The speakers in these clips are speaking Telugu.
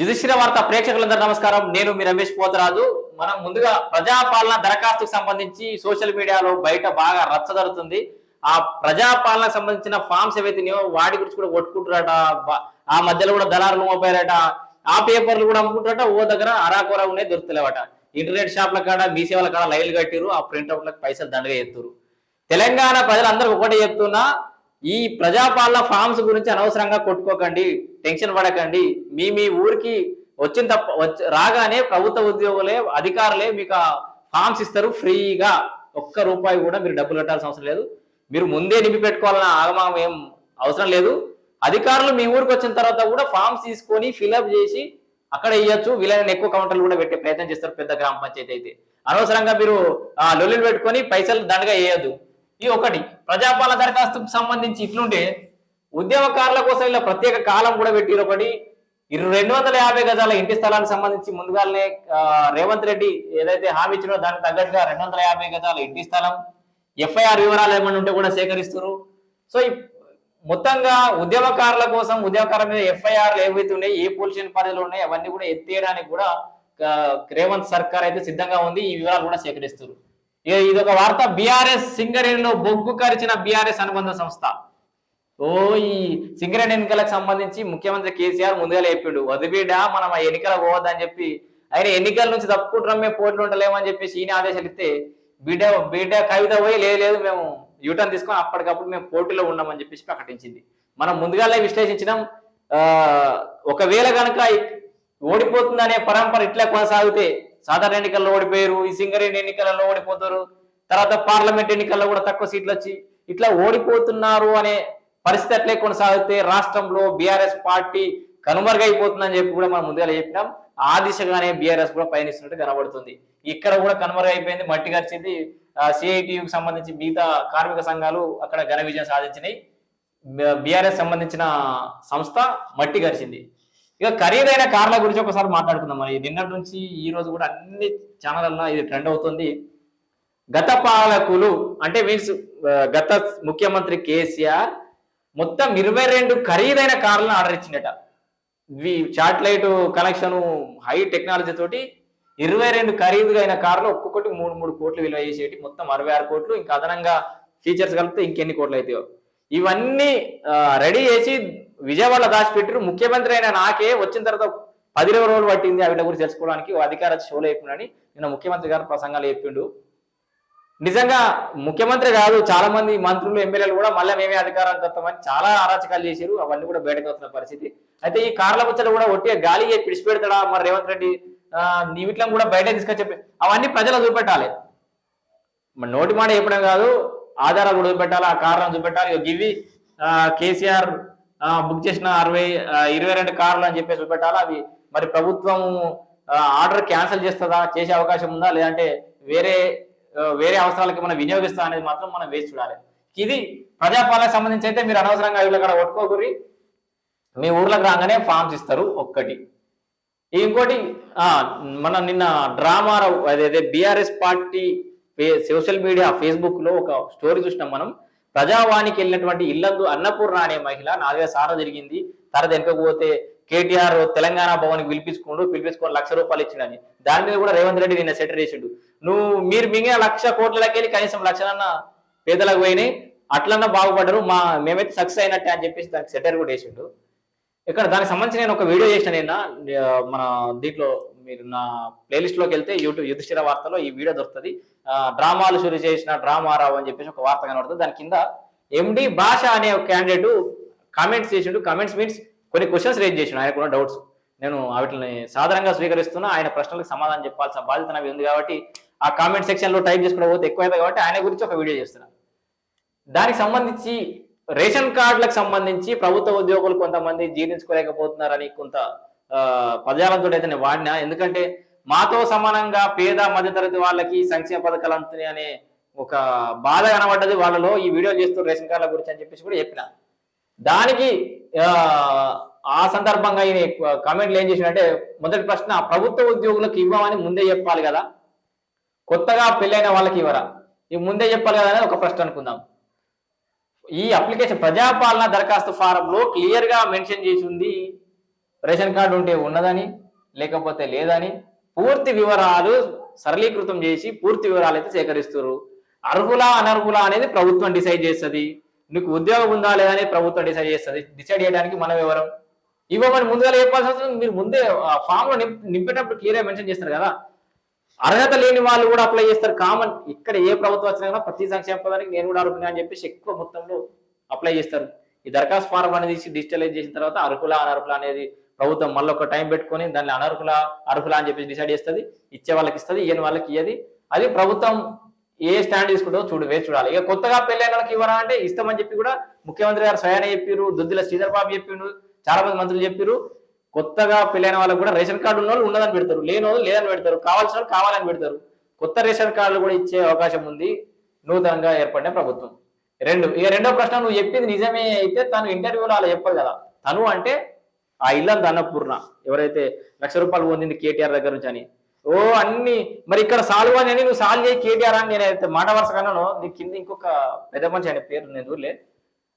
యుధిష్ఠిర వార్త ప్రేక్షకులందరూ నమస్కారం. నేను మీ రమేష్ పోతరాజు. మనం ముందుగా ప్రజాపాలన దరఖాస్తుకు సంబంధించి సోషల్ మీడియాలో బయట బాగా రచ్చ జరుగుతుంది. ఆ ప్రజాపాలనకు సంబంధించిన ఫామ్స్ ఏవైతున్నాయో వాటి గురించి కూడా కొట్టుకుంటారట ఆ మధ్యలో కూడా దళారులు మోపారట. ఆ పేపర్లు కూడా అమ్ముకుంటారట ఓ దగ్గర అరాకొర ఉన్నాయి దొరుకుతలేవట. ఇంటర్నెట్ షాప్ల కాడ మీ సేవల కాడ లైన్లు కట్టిరు ఆ ప్రింట్అవుట్లకు పైసలు దండగా ఎత్తురు తెలంగాణ ప్రజలందరూ ఒకటే చెప్తున్నా. ఈ ప్రజాపాలన ఫామ్స్ గురించి అనవసరంగా కొట్టుకోకండి. టెన్షన్ పడకండి. మీ మీ ఊరికి వచ్చిన తప్ప రాగానే ప్రభుత్వ ఉద్యోగులే అధికారులే మీకు ఫామ్స్ ఇస్తారు ఫ్రీగా. ఒక్క రూపాయి కూడా మీరు డబ్బులు కట్టాల్సిన అవసరం లేదు. మీరు ముందే నింపి పెట్టుకోవాలన్న ఆగమాగం ఏం అవసరం లేదు. అధికారులు మీ ఊరికి వచ్చిన తర్వాత కూడా ఫామ్స్ తీసుకొని ఫిలప్ చేసి అక్కడ ఇవ్వచ్చు వీలైన ఎక్కువ కౌంటర్లు కూడా పెట్టే ప్రయత్నం చేస్తారు పెద్ద గ్రామ పంచాయతీ అయితే. అనవసరంగా మీరు ఆ లొల్లులు పెట్టుకొని పైసలు దండగా వేయద్దు. ఈ ఒకటి ప్రజాపాలన దరఖాస్తుకు సంబంధించి ఇట్లుంటే ఉద్యమకారుల కోసం ఇలా ప్రత్యేక కాలం కూడా పెట్టిరు ఒకటి. ఇరవై రెండు వందల యాభై గజాల ఇంటి స్థలానికి సంబంధించి ముందుగానే రేవంత్ రెడ్డి ఏదైతే హామీ ఇచ్చినో దానికి తగ్గట్టుగా రెండు వందల యాభై గజాల ఇంటి స్థలం ఎఫ్ఐఆర్ వివరాలు ఏమైనా ఉంటే కూడా సేకరిస్తారు సో మొత్తంగా ఉద్యమకారుల కోసం ఉద్యమకారుల మీద ఎఫ్ఐఆర్లు ఏవైతే ఉన్నాయి ఏ పొల్యూషన్ పరిధిలో ఉన్నాయి అవన్నీ కూడా ఎత్తేయడానికి కూడా రేవంత్ సర్కార్ అయితే సిద్ధంగా ఉంది. ఈ వివరాలు కూడా సేకరిస్తారు ఇక ఇదొక వార్త. బీఆర్ఎస్ సింగరేణిలో బొగ్గు కరిచిన బీఆర్ఎస్ అనుబంధ సంస్థ. ఓ ఈ సింగరేణి ఎన్నికలకు సంబంధించి ముఖ్యమంత్రి కేసీఆర్ ముందుగా చెప్పిండు వదిబిడ్డ మనం ఆ ఎన్నికల పోవద్దని చెప్పి ఆయన ఎన్నికల నుంచి తప్పుకుంటున్నాం మేము పోటీలు ఉండలేమని చెప్పేసి ఈయన ఆదేశాలు ఇస్తే బిడ్డ బిడ్డ కవిత పోయి లేదు లేదు మేము యూటర్న్ తీసుకొని అప్పటికప్పుడు మేము పోటీలో ఉన్నామని చెప్పేసి ప్రకటించింది. మనం ముందుగానే విశ్లేషించినాం ఆ, ఒకవేళ కనుక ఓడిపోతుందనే పరంపర ఇట్లా కొనసాగితే సాధారణ ఎన్నికల్లో ఓడిపోయారు ఈ సింగరేణి ఎన్నికలలో ఓడిపోతారు తర్వాత పార్లమెంట్ ఎన్నికల్లో కూడా తక్కువ సీట్లు వచ్చి ఇట్లా ఓడిపోతున్నారు అనే పరిస్థితి అట్లే కొనసాగితే రాష్ట్రంలో బీఆర్ఎస్ పార్టీ కనుమరుగైపోతుందని చెప్పి కూడా మనం ముందుగా చెప్పినాం. ఆ దిశగానే బీఆర్ఎస్ కూడా పయనిస్తున్నట్టు కనబడుతుంది. ఇక్కడ కూడా కనుమరుగైపోయింది మట్టి గరిచింది సిఐటియుకి సంబంధించి మిగతా కార్మిక సంఘాలు అక్కడ ఘన విజయం సాధించినాయి. బీఆర్ఎస్ సంబంధించిన సంస్థ మట్టి గరిచింది ఇక ఖరీదైన కార్ల గురించి ఒకసారి మాట్లాడుకుందాం మరి. నిన్నటి నుంచి ఈ రోజు కూడా అన్ని ఛానళ్ళ ఇది ట్రెండ్ అవుతుంది. గత పాలకులు అంటే మీన్స్ గత ముఖ్యమంత్రి కేసీఆర్ మొత్తం ఇరవై రెండు ఖరీదైన కార్లను ఆర్డర్ ఇచ్చిండట. ఇవి కనెక్షన్ హై టెక్నాలజీ తోటి ఇరవై రెండు ఖరీదుగైన కార్లు ఒక్కొక్కటి మూడు మూడు కోట్లు విలువ చేసేటి. మొత్తం అరవై ఆరు కోట్లు. ఇంకా అదనంగా ఫీచర్స్ కలిపితే ఇంకెన్ని కోట్లు అవుతాయో ఇవన్నీ రెడీ చేసి విజయవాడ దాచిపెట్టారు ముఖ్యమంత్రి అయిన నాకే వచ్చిన తర్వాత పది ఇరవై రోజులు పట్టింది. వీళ్ళ గురించి తెలుసుకోవడానికి అధికార షోలో చెప్పిండని నిన్న ముఖ్యమంత్రి గారు ప్రసంగాలు చెప్పిండు. నిజంగా ముఖ్యమంత్రి కాదు చాలా మంది మంత్రులు ఎమ్మెల్యేలు కూడా మళ్ళీ మేమే అధికారానికి వస్తామని చాలా అరాచకాలు చేశారు. అవన్నీ కూడా బయటకు వస్తున్న పరిస్థితి. అయితే ఈ కార్ల ముచ్చట కూడా ఒట్టిగా గాలి పిడిచి పెడతాడా మరి రేవంత్ రెడ్డి ఆ, నీ కూడా బయట తీసుకొచ్చి చెప్పి అవన్నీ ప్రజలు చూపెట్టాలి మరి నోటి మాట చెప్పడం కాదు ఆధారాలు కూడా చూపెట్టాలి ఆ కార్లను చూపెట్టాలి గివి కేసీఆర్ బుక్ చేసిన అరవై ఇరవై రెండు కార్లు అని చెప్పేసి చూపెట్టాలి అవి మరి ప్రభుత్వం ఆర్డర్ క్యాన్సిల్ చేస్తుందా చేసే అవకాశం ఉందా? లేదంటే వేరే వేరే అవసరాలకి మనం వినియోగిస్తా అనేది మాత్రం మనం వేసి చూడాలి. ఇది ప్రజాపాలనకు సంబంధించి అయితే మీరు అనవసరంగా వీళ్ళ కాడ కొట్టుకోకూరి మీ ఊర్లకు రాగానే ఫామ్స్ ఇస్తారు ఒక్కటి. ఇంకోటి మన నిన్న డ్రామా అదే బీఆర్ఎస్ పార్టీ సోషల్ మీడియా ఫేస్బుక్లో ఒక స్టోరీ చూసినాం మనం. ప్రజావానికి వెళ్ళినటువంటి ఇల్లందు అన్నపూర్ణ అనే మహిళ నాలుగైదు సార్లు జరిగింది తర్వాత వెనుకపోతే కేటీఆర్ తెలంగాణ భవన్కి పిలిపించుకుండు పిలిపించుకొని లక్ష రూపాయలు ఇచ్చిండని. దాని మీద కూడా రేవంత్ రెడ్డి నిన్న సెటర్ చేసిండు. నువ్వు మీరు మిగిలిన లక్ష కోట్లకెళ్ళి కనీసం లక్షలన్న పేదలకు పోయినాయి అట్లన్నా బాగుపడ్డరు మా మేమైతే సక్సెస్ అయినట్టే అని చెప్పేసి దానికి సెటర్ కూడా వేసిండు. ఇక్కడ దానికి సంబంధించి నేను ఒక వీడియో చేసిన నిన్న మన దీంట్లో మీరు నా ప్లేలిస్ట్లోకి వెళ్తే యూట్యూబ్ యుధిష్ఠిర వార్తలో ఈ వీడియో దొరుకుతుంది. డ్రామాలు షురు చేసిన డ్రామారావు అని చెప్పేసి ఒక వార్త కనబడుతుంది. దాని కింద ఎండి భాష అనే ఒక క్యాండిడేట్ కామెంట్స్ చేసిండు. కామెంట్స్ మీన్స్ కొన్ని క్వశ్చన్స్ రేజ్ ఆయన కూడా డౌట్స్ నేను వాటిని సాధారణంగా స్వీకరిస్తున్నా ఆయన ప్రశ్నలకు సమాధానం చెప్పాల్సిన బాధ్యత నాకు ఉంది కాబట్టి ఆ కామెంట్ సెక్షన్లో టైప్ చేసుకుని పోతే ఎక్కువ కాబట్టి ఆయన గురించి ఒక వీడియో చేస్తున్నాను దానికి సంబంధించి రేషన్ కార్డులకు సంబంధించి ప్రభుత్వ ఉద్యోగులు కొంతమంది జీర్ణించుకోలేకపోతున్నారని కొంత పదజాలంతో అయితే నేను వాడినా. ఎందుకంటే మాతో సమానంగా పేద మధ్యతరగతి వాళ్ళకి సంక్షేమ పథకాలు అందుతున్నాయి అనే ఒక బాధ కనబడ్డది వాళ్ళలో. ఈ వీడియో చేస్తూ రేషన్ కార్డుల గురించి అని చెప్పేసి కూడా చెప్పిన. దానికి ఆ, సందర్భంగా ఈయన కామెంట్లు ఏం చేసినట్టే మొదటి ప్రశ్న ప్రభుత్వ ఉద్యోగులకు ఇవ్వమని ముందే చెప్పాలి కదా. కొత్తగా పెళ్ళైన వాళ్ళకి ఇవ్వరా? ఇవి ముందే చెప్పాలి కదా అనేది ఒక ప్రశ్న అనుకుందాం. ఈ అప్లికేషన్ ప్రజాపాలన దరఖాస్తు ఫారం లో క్లియర్గా మెన్షన్ చేసి ఉంది. రేషన్ కార్డు ఉంటే ఉన్నదని లేకపోతే లేదని పూర్తి వివరాలు సరళీకృతం చేసి పూర్తి వివరాలు అయితే సేకరిస్తారు అర్హులా అనర్హులా అనేది ప్రభుత్వం డిసైడ్ చేస్తుంది. నీకు ఉద్యోగం ఉందా లేదా అనేది ప్రభుత్వం డిసైడ్ చేస్తుంది. డిసైడ్ చేయడానికి మనం ఎవరం? ఇవ్వమని ముందుగా చెప్పాల్సి వస్తుంది మీరు ముందే ఆ ఫామ్లో నింప్- నింపేటప్పుడు క్లియర్గా మెన్షన్ చేస్తారు కదా. అర్హత లేని వాళ్ళు కూడా అప్లై చేస్తారు. కామన్ ఇక్కడ ఏ ప్రభుత్వం వచ్చినా కూడా ప్రతి సంక్షేమ పదానికి నేను కూడా అర్హున్నా అని చెప్పేసి ఎక్కువ మొత్తంలో అప్లై చేస్తారు. ఈ దరఖాస్తు ఫారం అనేది డిజిటలైజ్ చేసిన తర్వాత అర్హుల అనర్హుల అనేది ప్రభుత్వం మళ్ళీ ఒక టైం పెట్టుకొని దాన్ని అనర్హుల అర్హుల అని చెప్పేసి డిసైడ్ చేస్తుంది. ఇచ్చే వాళ్ళకి ఇస్తుంది ఇయ్యని వాళ్ళకి ఇయ్యది. అది ప్రభుత్వం ఏ స్టాండ్ తీసుకుంటుందో చూడు వేచి చూడాలి. ఇక కొత్తగా పెళ్ళైన వాళ్ళకి ఇవ్వరా అంటే ఇస్తామని చెప్పి కూడా ముఖ్యమంత్రి గారు స్వయాన చెప్పారు దుద్దిల శ్రీధర్ బాబు చెప్పిండు చాలా మంది మంత్రులు చెప్పారు కొత్తగా పెళ్ళైన వాళ్ళకి కూడా రేషన్ కార్డు ఉన్న వాళ్ళు ఉన్నదని పెడతారు. లేని వాళ్ళు లేదని పెడతారు. కావాల్సిన వాళ్ళు కావాలని పెడతారు. కొత్త రేషన్ కార్డులు కూడా ఇచ్చే అవకాశం ఉంది. నూతనంగా ఏర్పడిన ప్రభుత్వం. రెండు ఇక రెండో ప్రశ్న నువ్వు చెప్పింది నిజమే అయితే తను ఇంటర్వ్యూలో అలా చెప్పదు కదా. తను అంటే ఆ ఇల్లంత అన్నపూర్ణ. ఎవరైతే లక్ష రూపాయలు పొందింది కేటీఆర్ దగ్గర నుంచి అని. ఓ అన్ని. మరి ఇక్కడ సాల్వ్ అని అని నువ్వు సాల్వ్ చేయి కేటీఆర్ అని నేనైతే మాట వరుస కన్నాను నీ కింద ఇంకొక పెద్ద మనిషి అనే పేరు నేను ఊర్లే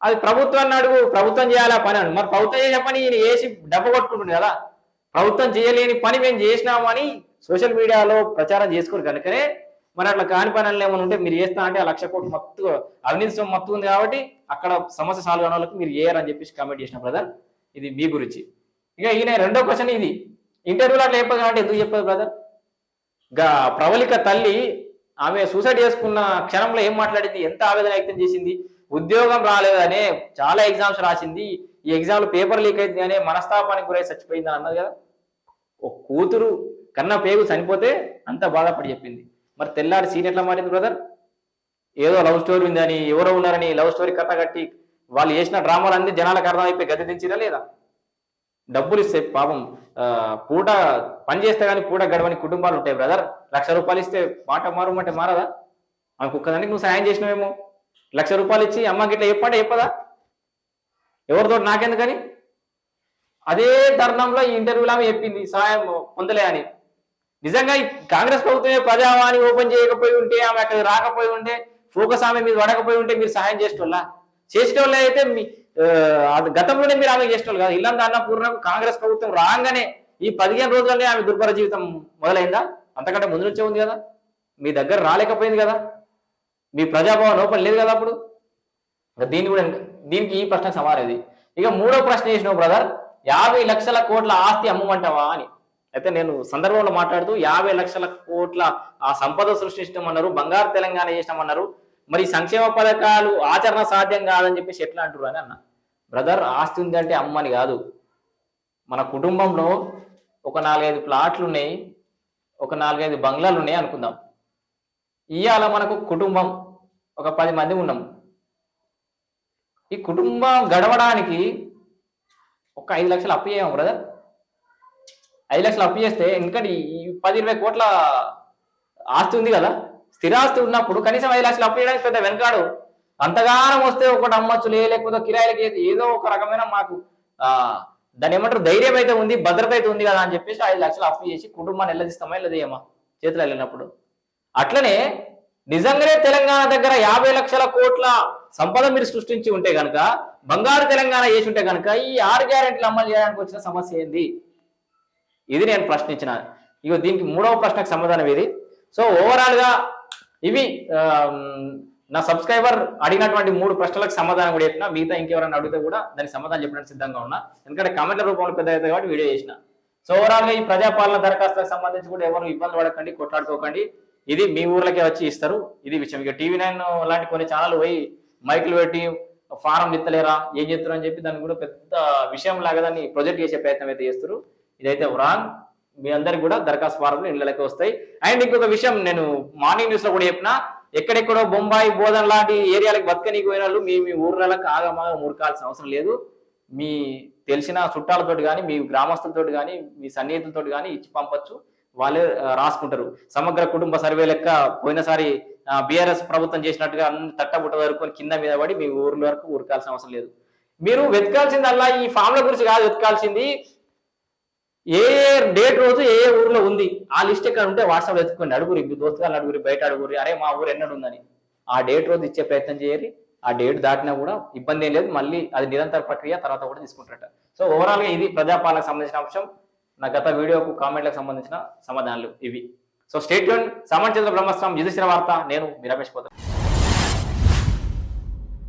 అది ప్రభుత్వాన్ని అడుగు ప్రభుత్వం చేయాలా పని అని. మరి ప్రభుత్వం చేసే పని ఈయన వేసి డబ్బు కొట్టుకుంటుంది కదా. ప్రభుత్వం చేయలేని పని మేము చేసినామని సోషల్ మీడియాలో ప్రచారం చేసుకోరు కనుకనే. మరి అట్లా కాని పనులు ఏమైనా ఉంటే మీరు చేస్తా అంటే ఆ లక్ష కోట్లు మత్తు అవినీతి మొత్తం మత్తు ఉంది కాబట్టి అక్కడ సమస్య సాల్వ్ అయిన వాళ్ళకి మీరు చేయరని చెప్పేసి కామెంట్ చేసిన బ్రదర్. ఇది మీ గురించి. ఇక ఈయన రెండో క్వశ్చన్ ఇది. ఇంటర్వ్యూలో అట్లా చెప్పదు కాబట్టి ఎందుకు చెప్పదు బ్రదర్? ప్రవళిక తల్లి ఆమె సూసైడ్ చేసుకున్న క్షణంలో ఏం మాట్లాడింది? ఎంత ఆవేదన వ్యక్తం చేసింది? ఉద్యోగం రాలేదనే చాలా ఎగ్జామ్స్ రాసింది. ఈ ఎగ్జామ్లో పేపర్ లీక్ అయింది అనే మనస్తాపానికి గురై చచ్చిపోయింది అన్నది కదా? ఒక కూతురు కన్న పేగు చనిపోతే అంత బాధపడి చెప్పింది. మరి తెల్లారి సీన్ ఎట్లా మారింది బ్రదర్ ఏదో లవ్ స్టోరీ ఉందని ఎవరో ఉన్నారని లవ్ స్టోరీ కథ కట్టి వాళ్ళు చేసిన డ్రామాలన్నీ జనాలకు అర్థమైపోయి గది దించిరా లేదా? డబ్బులు ఇస్తే పాపం పూట పని చేస్తే కానీ పూట గడవని కుటుంబాలు ఉంటాయి బ్రదర్. లక్ష రూపాయలు ఇస్తే మాట మారమంటే మారదా? ఆమె కుక్కదానికి నువ్వు సాయం చేసినావేమో? లక్ష రూపాయలు ఇచ్చి అమ్మకి ఇట్లా చెప్పాట చెప్పదా? ఎవరితో నాకెందుకని అదే తరుణంలో ఈ ఇంటర్వ్యూలో ఆమె చెప్పింది సాయం పొందలే అని. నిజంగా ఈ కాంగ్రెస్ ప్రభుత్వమే ప్రజావాణి ఓపెన్ చేయకపోయి ఉంటే ఆమె అక్కడ రాకపోయి ఉంటే ఫోకస్ ఆమె మీద పడకపోయి ఉంటే మీరు సహాయం చేసేటోళ్ళ? చేసేటోళ్ళ అయితే మీ గతంలోనే మీరు ఆమె చేసేటోళ్ళు కదా. ఇల్లంతా అన్నపూర్ణకు కాంగ్రెస్ ప్రభుత్వం రాగానే ఈ పదిహేను రోజులనే ఆమె దుర్భర జీవితం మొదలైందా? అంతకంటే ముందు నుంచే ఉంది కదా. మీ దగ్గర రాలేకపోయింది కదా. మీ ప్రజాభవన్ ఓపెన్ లేదు కదా అప్పుడు. దీన్ని కూడా దీనికి ఈ ప్రశ్న సమానేది ఇక మూడో ప్రశ్న చేసినావు బ్రదర్ యాభై లక్షల కోట్ల ఆస్తి అమ్మమంటావా అని. అయితే నేను సందర్భంలో మాట్లాడుతూ యాభై లక్షల కోట్ల ఆ సంపద సృష్టించమన్నారు బంగారు తెలంగాణ చేసినామన్నారు. మరి సంక్షేమ పథకాలు ఆచరణ సాధ్యం కాదని చెప్పేసి ఎట్లా అంటారు అని అన్న. బ్రదర్ ఆస్తి ఉంది అంటే అమ్మని కాదు. మన కుటుంబంలో ఒక నాలుగైదు ప్లాట్లు ఉన్నాయి ఒక నాలుగైదు బంగ్లాలు ఉన్నాయి అనుకుందాం. ఇవాళ మనకు కుటుంబం ఒక పది మంది ఉన్నాం. ఈ కుటుంబం గడవడానికి ఒక ఐదు లక్షలు అప్పు చేయము బ్రదర్ ఐదు లక్షలు అప్పు చేస్తే ఎందుకంటే ఈ పది ఇరవై కోట్ల ఆస్తి ఉంది కదా. స్థిరాస్తి ఉన్నప్పుడు కనీసం ఐదు లక్షలు అప్పు చేయడానికి పెద్ద వెనకాడు. అంతగానం వస్తే ఒకటి అమ్మచ్చు లేకపోతే కిరాయిలకి ఏదో- ఏదో ఒక రకమైన మాకు ఆ దాని ఏమంటారు ధైర్యం అయితే ఉంది భద్రత అయితే ఉంది కదా అని చెప్పేసి ఐదు లక్షలు అప్పు చేసి కుటుంబాన్ని ఎల్లదిస్తామా ఎల్లదేయమా చేతులు వెళ్ళినప్పుడు అట్లనే నిజంగానే తెలంగాణ దగ్గర యాభై లక్షల కోట్ల సంపద మీరు సృష్టించి ఉంటే కనుక బంగారు తెలంగాణ చేసి ఉంటే కనుక ఈ ఆరు గ్యారెంటీలు అమలు చేయడానికి వచ్చిన సమస్య ఏంది? ఇది నేను ప్రశ్నించిన. ఇగో దీనికి మూడవ ప్రశ్నకు సమాధానం ఇది సో ఓవరాల్గా ఇవి నా సబ్స్క్రైబర్ అడిగినటువంటి మూడు ప్రశ్నలకు సమాధానం కూడా చెప్పిన మిగతా ఇంకెవరైనా అడిగితే కూడా దానికి సమాధానం చెప్పడానికి సిద్ధంగా ఉన్నా. ఎందుకంటే కమెంట్ల రూపంలో పెద్ద అవుతుంది కాబట్టి వీడియో చేసిన. సో ఓవరాల్గా ఈ ప్రజాపాలన దరఖాస్తులకు సంబంధించి కూడా ఎవరు ఇబ్బంది పడకండి కొట్లాడుకోకండి. ఇది మీ ఊర్లకే వచ్చి ఇస్తారు. ఇది విషయం. ఇక టీవీ నైన్ లాంటి కొన్ని ఛానల్ పోయి మైకులు పెట్టి ఫారం ఇత్తలేరా ఏం చేస్తారు అని చెప్పి దాన్ని కూడా పెద్ద విషయం లాగా దాన్ని ప్రొజెక్ట్ చేసే ప్రయత్నం అయితే చేస్తారు ఇదైతే రాంగ్ మీ అందరికి కూడా దరఖాస్తు ఫారంలు ఇళ్ళకి వస్తాయి. అండ్ ఇంకొక విషయం నేను మార్నింగ్ న్యూస్లో కూడా చెప్పిన ఎక్కడెక్కడో బొంబాయి బోధన లాంటి ఏరియాలకు బతకనీకి పోయిన వాళ్ళు మీ మీ ఊర్లకు ఆగమాగా మురకాల్సిన అవసరం లేదు. మీ తెలిసిన చుట్టాలతోటి కానీ మీ గ్రామస్తులతో కానీ మీ సన్నిహితులతో కానీ ఇచ్చి పంపచ్చు. వాళ్ళే రాసుకుంటారు. సమగ్ర కుటుంబ సర్వే లెక్క పోయినసారి బీఆర్ఎస్ ప్రభుత్వం చేసినట్టుగా అన్ని తట్టబుట్ట వరకు కింద మీద పడి మీ ఊర్ల వరకు ఊరకాల్సిన అవసరం లేదు. మీరు వెతకాల్సిందల్లా ఈ ఫామ్ల గురించి కాదు వెతకాల్సింది ఏ డేట్ రోజు ఏ ఊర్లో ఉంది? ఆ లిస్ట్ ఎక్కడ ఉంటే వాట్సాప్ వెతుక్కోండి. అడుగురి మీ దోస్తుగాలు అడుగురి బయట అడుగురి. అరే మా ఊరు ఎన్నడు ఉందని ఆ డేట్ రోజు ఇచ్చే ప్రయత్నం చేయరు ఆ డేట్ దాటినా కూడా ఇబ్బంది ఏం లేదు. మళ్ళీ అది నిరంతర ప్రక్రియ తర్వాత కూడా తీసుకుంటారట. సో ఓవరాల్గా ఇది ప్రజాపాలనకు సంబంధించిన అంశం. నా గత వీడియోకు కామెంట్లకు సంబంధించిన సమాధానాలు ఇవి. సో స్టేట్ యూన్ సామాన్య చంద్ర బ్రహ్మస్వామి యుధిష్ఠిర వార్త. నేను మీ రమేష్ పోతాను